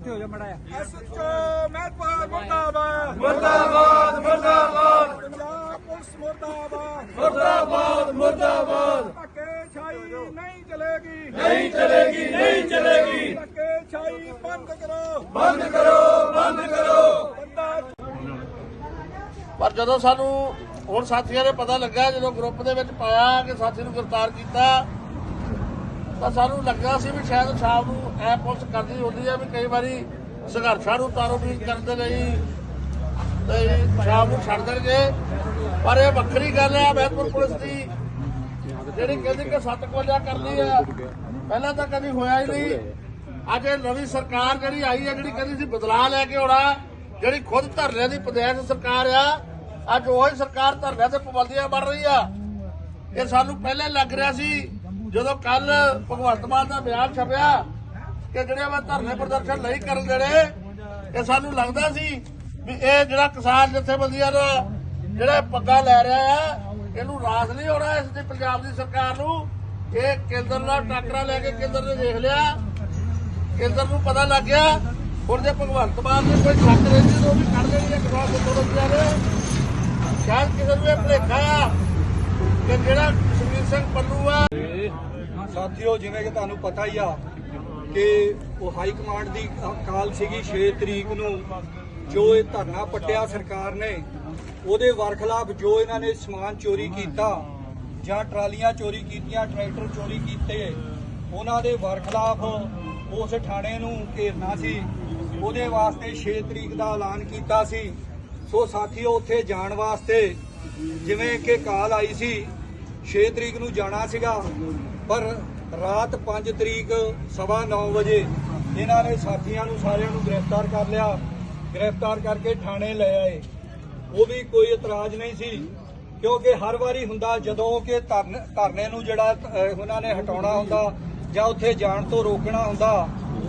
ਉੱਥੇ ਹੋ ਜਾ ਮੜਾ ਐਸਐਚਓ ਪਰ ਜਦੋਂ ਸਾਨੂੰ ਹੁਣ ਸਾਥੀਆਂ ਨੇ ਪਤਾ ਲੱਗਾ ਜਦੋਂ ਗਰੁੱਪ ਦੇ ਵਿੱਚ ਪਾਇਆ ਕਿ ਸਾਥੀ ਨੂੰ ਗ੍ਰਿਫਤਾਰ ਕੀਤਾ ਤਾਂ ਸਾਨੂੰ ਲੱਗਦਾ ਸੀ ਵੀ ਸ਼ਾਇਦ ਸ਼ਾਮ ਨੂੰ ਐ ਪੁਲਿਸ ਕਰਦੀ ਹੁੰਦੀ ਹੈ ਵੀ ਕਈ ਵਾਰੀ ਸੰਘਰਸ਼ਾਂ ਨੂੰ ਤਾਰੋਬੀਨ ਕਰਨ ਦੇ ਤੇ ਸ਼ਾਮ ਨੂੰ ਛੱਡ ਦੇਣਗੇ। ਪਰ ਇਹ ਵੱਖਰੀ ਗੱਲ ਹੈ ਮਹਿਤਪੁਰ ਪੁਲਿਸ ਦੀ ਜਿਹੜੀ ਕਹਿੰਦੀ ਕਿ ਸੱਤ ਕੋਲਿਆ ਕਰਨੀ ਆ, ਪਹਿਲਾਂ ਤਾਂ ਕਦੀ ਹੋਇਆ ਹੀ ਨਹੀਂ। ਅੱਜ ਇਹ ਨਵੀਂ ਸਰਕਾਰ ਜਿਹੜੀ ਆਈ ਹੈ ਜਿਹੜੀ ਕਹਿੰਦੀ ਸੀ ਬਦਲਾਅ ਲੈ ਕੇ ਆਉਣਾ, ਜਿਹੜੀ ਖੁਦ ਧਰਨੇ ਦੀ ਪ੍ਰਦੇਸ਼ ਸਰਕਾਰ ਆ, ਅੱਜ ਉਹੀ ਸਰਕਾਰ ਧਰਨੇ ਤੇ ਪਾਬੰਦੀਆਂ ਬਣ ਰਹੀ ਆ। ਇਹ ਸਾਨੂੰ ਪਹਿਲਾਂ ਲੱਗ ਰਿਹਾ ਸੀ ਜਦੋਂ ਕੱਲ ਭਗਵੰਤ ਮਾਨ ਦਾ ਬਿਆਨ ਛਪਿਆ ਕਿ ਜਿਹੜੇ ਮੈਂ ਧਰਨੇ ਪ੍ਰਦਰਸ਼ਨ ਨਹੀਂ ਕਰਨ ਦੇਣੇ, ਇਹ ਸਾਨੂੰ ਲੱਗਦਾ ਸੀ ਵੀ ਇਹ ਜਿਹੜਾ ਕਿਸਾਨ ਜਥੇਬੰਦੀਆਂ ਦਾ ਜਿਹੜਾ ਪੱਗਾ ਲੈ ਰਿਹਾ ਆ, ਇਹਨੂੰ ਰਾਸ ਨਹੀਂ ਹੋਣਾ ਇਸ ਦੀ ਪੰਜਾਬ ਦੀ ਸਰਕਾਰ ਨੂੰ। ਇਹ ਕੇਂਦਰ ਨਾਲ ਟਾਕਰਾ ਲੈ ਕੇ ਕੇਂਦਰ ਨੇ ਦੇਖ ਲਿਆ। ਕੇਂਦਰ ਨੂੰ ਪਤਾ ਲੱਗ ਗਿਆ। ਹੁਣ ਜੇ ਭਗਵੰਤ ਮਾਨ ਨੇ ਕੋਈ ਛੱਡ ਰਹਿੰਦੀ ਤਾਂ ਉਹ ਵੀ ਕੱਢ ਦੇਣੀ ਹੈ ਕਿਸਾਨ ਜਥੇਬੰਦੀਆਂ ਨੇ। ਸ਼ਾਇਦ ਕਿਸੇ ਨੂੰ ਇਹ ਭੁਲੇਖਾ ਆ ਕਿ ਜਿਹੜਾ ਸੁਖਬੀਰ ਸਿੰਘ ਪੰਨੂ ਆ ਸਾਥੀਓ, ਜਿਵੇਂ ਕਿ ਤੁਹਾਨੂੰ ਪਤਾ ਹੀ ਆ ਕਿ ਉਹ ਹਾਈ ਕਮਾਂਡ ਦੀ ਕਾਲ ਸੀਗੀ 6 ਤਰੀਕ ਨੂੰ। ਜੋ ਇਹ ਧਰਨਾ ਪੱਟਿਆ ਸਰਕਾਰ ਨੇ, ਉਹਦੇ ਵਰਖਲਾਫ ਜੋ ਇਹਨਾਂ ਨੇ ਸਮਾਨ ਚੋਰੀ ਕੀਤਾ ਜਾਂ ਟਰਾਲੀਆਂ ਚੋਰੀ ਕੀਤੀਆਂ, ਟਰੈਕਟਰ ਚੋਰੀ ਕੀਤੇ, ਉਹਨਾਂ ਦੇ ਵਰਖਲਾਫ ਉਸ ਥਾਣੇ ਨੂੰ ਘੇਰਨਾ ਸੀ। ਉਹਦੇ ਵਾਸਤੇ 6 ਤਰੀਕ ਦਾ ਐਲਾਨ ਕੀਤਾ ਸੀ। ਸੋ ਸਾਥੀਓ, ਉੱਥੇ ਜਾਣ ਵਾਸਤੇ ਜਿਵੇਂ ਕਿ ਕਾਲ ਆਈ ਸੀ 6 ਤਰੀਕ ਨੂੰ ਜਾਣਾ ਸੀਗਾ ਪਰ ਰਾਤ 5 ਤਰੀਕ ਸਵਾ 9 ਵਜੇ ਇਹਨਾਂ ਨੇ ਸਾਥੀਆਂ ਨੂੰ ਸਾਰਿਆਂ ਨੂੰ ਗ੍ਰਿਫਤਾਰ ਕਰ ਲਿਆ। ਗ੍ਰਿਫਤਾਰ ਕਰਕੇ ਥਾਣੇ ਲੈ ਆਏ। ਉਹ ਵੀ ਕੋਈ ਇਤਰਾਜ਼ ਨਹੀਂ ਸੀ ਕਿਉਂਕਿ ਹਰ ਵਾਰੀ ਹੁੰਦਾ ਜਦੋਂ ਕਿ ਧਰਨ- ਨੂੰ ਜਿਹੜਾ ਉਹਨਾਂ ਨੇ ਹਟਾਉਣਾ ਹੁੰਦਾ ਜਾਂ ਉੱਥੇ ਜਾਣ ਤੋਂ ਰੋਕਣਾ ਹੁੰਦਾ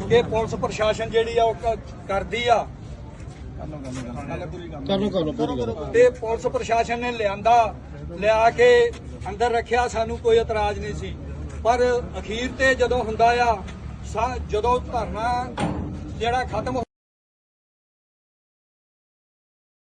ਕਿ ਪੁਲਿਸ ਪ੍ਰਸ਼ਾਸਨ ਜਿਹੜੀ ਆ ਉਹ ਕਰਦੀ ਆ। ਤੇ ਪੁਲਿਸ ਪ੍ਰਸ਼ਾਸਨ ਨੇ ਲਿਆਂਦਾ ਲਿਆ ਕੇ ਅੰਦਰ ਰੱਖਿਆ, ਸਾਨੂੰ ਕੋਈ ਇਤਰਾਜ਼ ਨਹੀਂ ਸੀ। ਪਰ ਅਖੀਰ ਤੇ ਜਦੋਂ ਹੁੰਦਾ ਆ ਜਦੋਂ ਧਰਨਾ ਜਿਹੜਾ ਖਤਮ